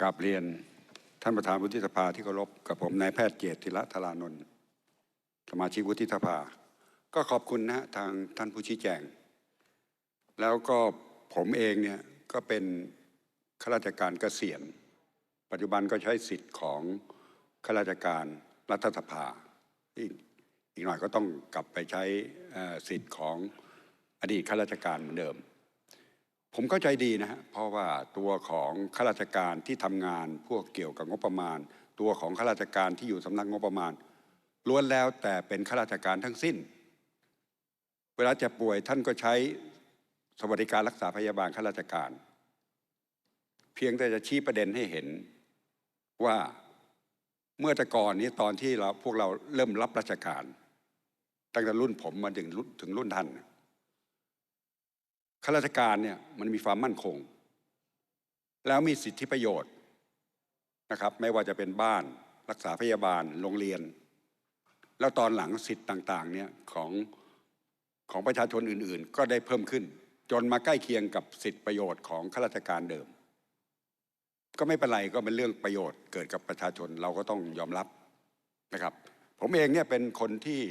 กราบเรียนท่านประธานวุฒิสภาที่เคารพกับผมนายแพทย์เจตธิระธารานนท์สมาชิกวุฒิสภา ก็ขอบคุณนะทางท่านผู้ชี้แจง แล้วก็ผมเองเนี่ยก็เป็นข้าราชการเกษียณ ปัจจุบันก็ใช้สิทธิ์ของข้าราชการรัฐสภาอีกอีกหน่อยก็ต้องกลับไปใช้สิทธิ์ของอดีตข้าราชการเหมือนเดิม ผมเข้าใจดีนะฮะเพราะว่าตัวของข้าราชการที่ทำงานพวกเกี่ยวกับงบประมาณ ตัวของข้าราชการที่อยู่สำนักงบประมาณล้วนแล้วแต่เป็นข้าราชการทั้งสิ้น เวลาจะป่วยท่านก็ใช้สวัสดิการรักษาพยาบาลข้าราชการ เพียงแต่จะชี้ประเด็นให้เห็นว่าเมื่อแต่ก่อนนี้ตอนที่เราพวกเราเริ่มรับราชการ ตั้งแต่รุ่นผมมาถึงรุ่นถึงรุ่นท่าน ข้าราชการเนี่ยมันมีความมั่นคง แล้วมีสิทธิประโยชน์นะครับ ไม่ว่าจะเป็นบ้านรักษาพยาบาลโรงเรียน แล้วตอนหลังสิทธิ์ต่างๆเนี่ยของของประชาชนอื่นๆ ก็ได้เพิ่มขึ้น จนมาใกล้เคียงกับสิทธิประโยชน์ของข้าราชการเดิม ก็ไม่เป็นไรก็เป็นเรื่องประโยชน์เกิดกับประชาชนเราก็ต้องยอมรับนะครับ ผมเองเนี่ยเป็นคนที่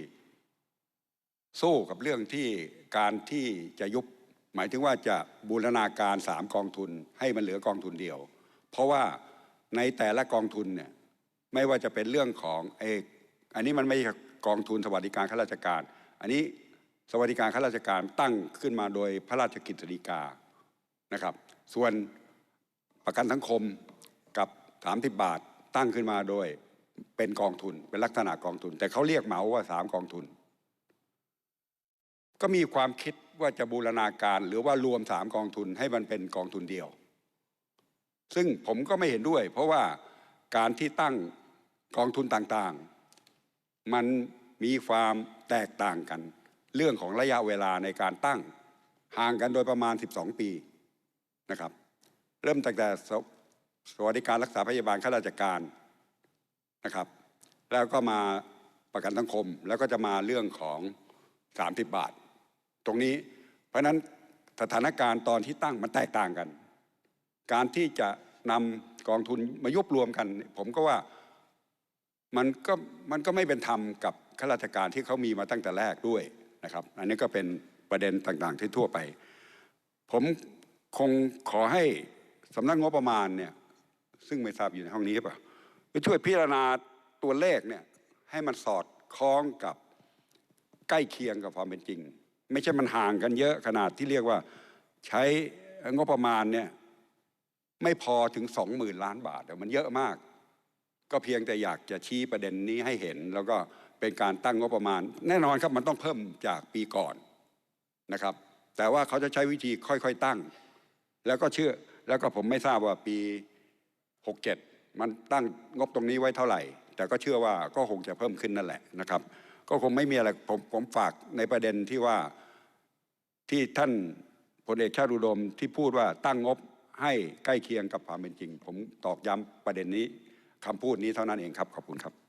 สู้กับเรื่องที่การที่จะยุบ หมายถึงว่าจะบูรณาการสามกองทุนให้มันเหลือกองทุนเดียว เพราะว่าในแต่ละกองทุนเนี่ยไม่ว่าจะเป็นเรื่องของเอกอันนี้มันไม่ใช่กองทุนสวัสดิการข้าราชการ อันนี้สวัสดิการข้าราชการตั้งขึ้นมาโดยพระราชกิจสีกานะครับ ส่วนประกันสังคมกับ 30 บาทตั้งขึ้นมาโดยเป็นกองทุนเป็นลักษณะกองทุน แต่เขาเรียกเหมาว่าสามกองทุน ก็มีความคิด ว่าจะบูรณาการหรือว่ารวมสามกองทุนให้มันเป็นกองทุนเดียว ซึ่งผมก็ไม่เห็นด้วย เพราะว่าการที่ตั้งกองทุนต่างๆ มันมีความแตกต่างกัน เรื่องของระยะเวลาในการตั้งห่างกันโดยประมาณ 12 ปีนะครับ เริ่มตั้งแต่สวัสดิการรักษาพยาบาลข้าราชการนะครับ แล้วก็มาประกันสังคมแล้วก็จะมาเรื่องของ 30 บาท ตรงนี้ เพราะนั้นสถานการณ์ตอนที่ตั้งมันแตกต่างกัน การที่จะนำกองทุนมายุบรวมกัน ผมก็ว่ามันก็มันก็ไม่เป็นธรรมกับข้าราชการที่เขามีมาตั้งแต่แรกด้วยนะครับ อันนี้ก็เป็นประเด็นต่างๆ ที่ทั่วไป ผมคงขอให้สำนักงบประมาณเนี่ยซึ่งไม่ทราบอยู่ในห้องนี้เปล่าไปช่วยพิจารณาตัวเลขเนี่ยให้มันสอดคล้องกับใกล้เคียงกับความเป็นจริง ไม่ใช่มันห่างกันเยอะขนาดที่เรียกว่าใช้งบประมาณเนี่ยไม่พอถึงสองหมื่นล้านบาทมันเยอะมาก ก็เพียงแต่อยากจะชี้ประเด็นนี้ให้เห็น แล้วก็เป็นการตั้งงบประมาณ แน่นอนครับมันต้องเพิ่มจากปีก่อนนะครับ แต่ว่าเขาจะใช้วิธีค่อยๆตั้ง แล้วก็เชื่อแล้วก็ผมไม่ทราบว่าปี 67 มันตั้งงบตรงนี้ไว้เท่าไหร่ แต่ก็เชื่อว่าก็คงจะเพิ่มขึ้นนั่นแหละนะครับ ก็คงไม่มีอะไรผมผมฝากในประเด็นที่ว่าที่ท่านพลเอกชาติอุดมที่พูดว่าตั้งงบให้ใกล้เคียงกับความเป็นจริง ผมตอกย้ำประเด็นนี้คำพูดนี้เท่านั้นเองครับ ขอบคุณครับ